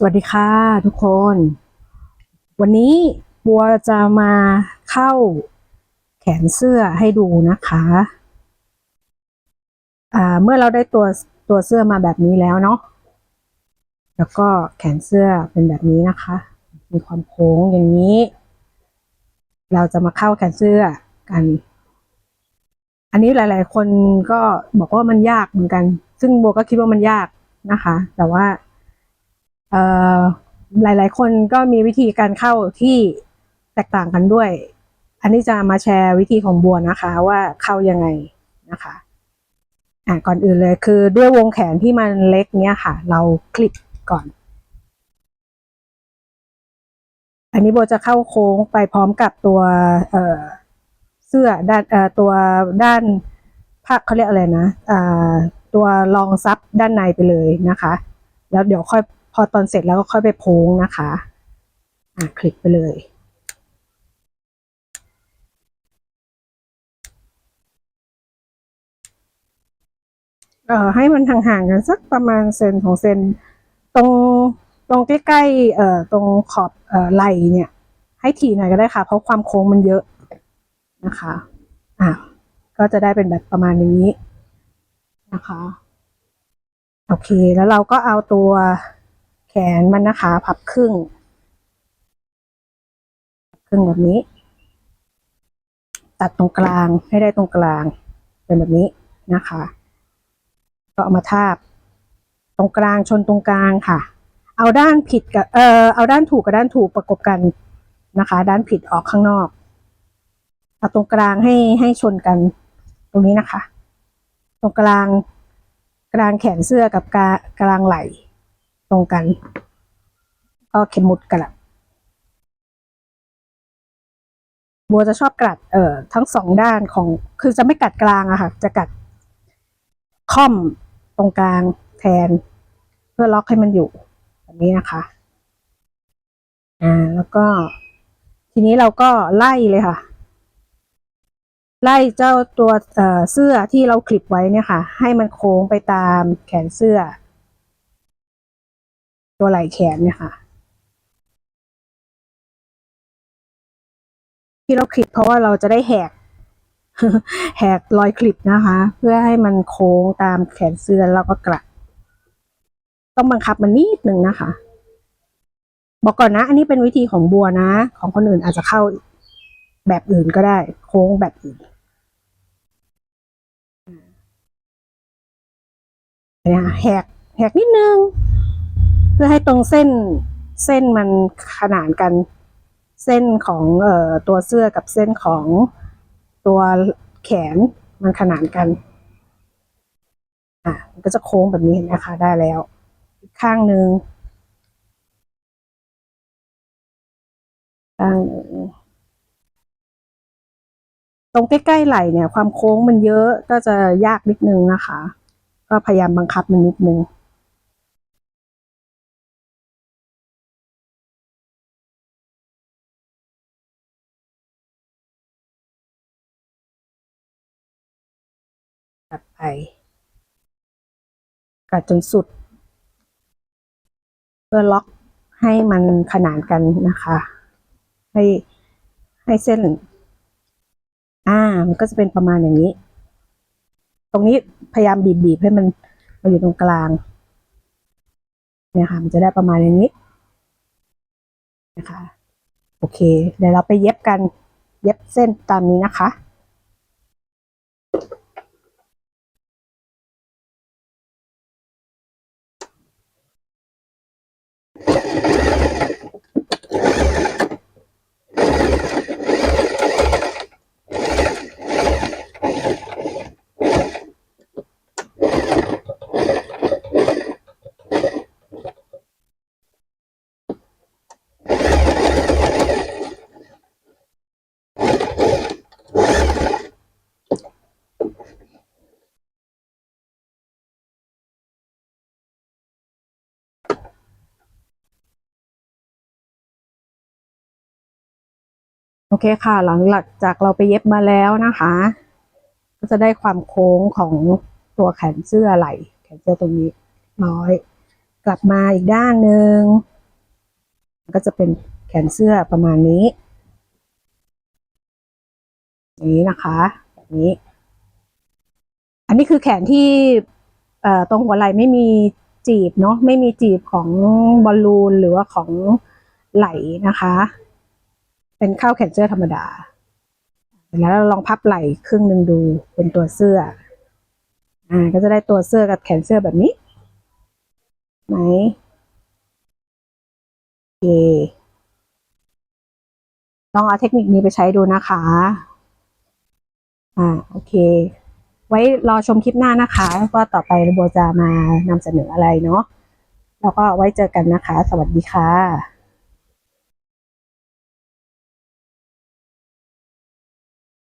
สวัสดีค่ะทุกคน วันนี้บัวจะมาเข้าแขนเสื้อให้ดูนะคะเมื่อเราได้ตัวตัวเสื้อมาแบบนี้แล้วเนาะแล้วก็แขนเสื้อเป็นแบบนี้นะคะ มีความโค้งอย่างนี้ เราจะมาเข้าแขนเสื้อกัน อันนี้หลาย ๆ คนก็บอกว่ามันยากเหมือนกัน ซึ่งบัวก็คิดว่ามันยากนะคะ แต่ว่า หลาย ๆ คนก็มีวิธีการเข้าที่แตกต่างกันด้วย อันนี้จะมาแชร์วิธีของบัวนะคะว่าเข้ายังไงนะคะอะก่อนอื่นเลยคือด้วยวงแขนที่มันเล็กเนี้ยค่ะ เราคลิปก่อน อันนี้โบจะเข้าโค้งไปพร้อมกับตัวเเสื้อด้านตัวด้านผ้าเขาเรียกอะไรนะอ่าตัวรองซับด้านในไปเลยนะคะ แล้วเดี๋ยวค่อย อตอนเสร็จแล้วก็ค่อยไปโพงนะคะ อะคลิกไปเลย เอ่อให้มันห่างๆกันสักประมาณเซนของเซนตรงตรงใกล้ๆเอ่อตรงขอบเอ่อไหลเนี่ย ให้ถี่หน่อยก็ได้ค่ะ เพราะความโค้งมันเยอะนะคะอะก็จะได้เป็นแบบประมาณนี้นะคะ โอเค แล้วเราก็เอาตัว แขนมันนะคะ พับครึ่งครึ่งแบบนี้ ตัดตรงกลางให้ได้ตรงกลางเป็นแบบนี้นะคะ ก็เอามาทาบ ตรงกลางชนตรงกลางค่ะ เอาด้านผิดกับเออเอาด้านถูกกับด้านถูกประกบกันนะคะ ด้านผิดออกข้างนอกเอาตรงกลางให้ให้ชนกันตรงนี้นะคะ ตรงกลางกลางแขนเสื้อกับกลางกลางไหล่ ตรงกัน ก็เข็มหมุดกลัดบัวจะชอบกัด เอ่อ ทั้งสองด้านของ คือจะไม่กัดกลางอะค่ะ จะกัดค่อมตรงกลางแทน เพื่อล็อกให้มันอยู่แบบนี้นะคะ อ่า แล้วก็ ทีนี้เราก็ไล่เลยค่ะ ไล่เจ้าตัวเอ่อเสื้อที่เราคลิปไว้เนี่ยค่ะ ให้มันโค้งไปตามแขนเสื้อ ตัวไหล่แขนเนี่ยค่ะ ที่เราคลิปเพราะว่าเราจะได้แหกแหกรอยคลิปนะคะ เพื่อให้มันโค้งตามแขนเสื้อแล้วก็กลัดต้องบังคับมันนิดหนึ่งนะคะ บอกก่อนนะ อันนี้เป็นวิธีของบัวนะ ของคนอื่นอาจจะเข้าแบบอื่นก็ได้ โค้งแบบอื่นเนี่ยแหกแหกนิดนึง พื่อให้ตรงเส้นเส้นมันขนานกัน เส้นของเอ่อตัวเสื้อกับเส้นของตัวแขนมันขนานกันอะมันก็จะโค้งแบบนี้เห็นไหมคะได้แล้ว อีกข้างหนึ่งข้างหนึ่งตรงใกล้ๆไหล่เนี่ย ความโค้งมันเยอะก็จะยากนิดนึงนะคะ ก็พยายามบังคับมันนิดนึง กัดไป กัดจนสุด เพื่อล็อกให้มันขนานกันนะคะ ให้ให้เส้น อ่า มันก็จะเป็นประมาณอย่างนี้ ตรงนี้พยายามบีบบีบให้มันมาอยู่ตรงกลาง เนี่ยค่ะ มันจะได้ประมาณอย่างนี้นะคะ โอเค เดี๋ยวเราไปเย็บกัน เย็บเส้นตามนี้นะคะ โอเคค่ะ หลังหลักจากเราไปเย็บมาแล้วนะคะ ก็จะได้ความโค้งของตัวแขนเสื้อไหล่แขนเสื้อตรงนี้น้อย กลับมาอีกด้านหนึ่งก็จะเป็นแขนเสื้อประมาณนี้ นี้นะคะแบบนี้ อันนี้คือแขนที่เอ่อตรงหัวไหล่ไม่มีจีบเนาะไม่มีจีบของบอลลูนหรือว่าของไหล่นะคะ เป็นข้าวแขนเสื้อธรรมดา แล้วเราลองพับไหล่ครึ่งหนึ่งดูเป็นตัวเสื้อ อ่า ก็จะได้ตัวเสื้อกับแขนเสื้อแบบนี้ ไหมโอเคลองเอาเทคนิคนี้ไปใช้ดูนะคะ อ่า โอเค ไว้รอชมคลิปหน้านะคะว่าต่อไปโบจะมานำเสนออะไรเนาะ แล้วก็ไว้เจอกันนะคะ สวัสดีค่ะ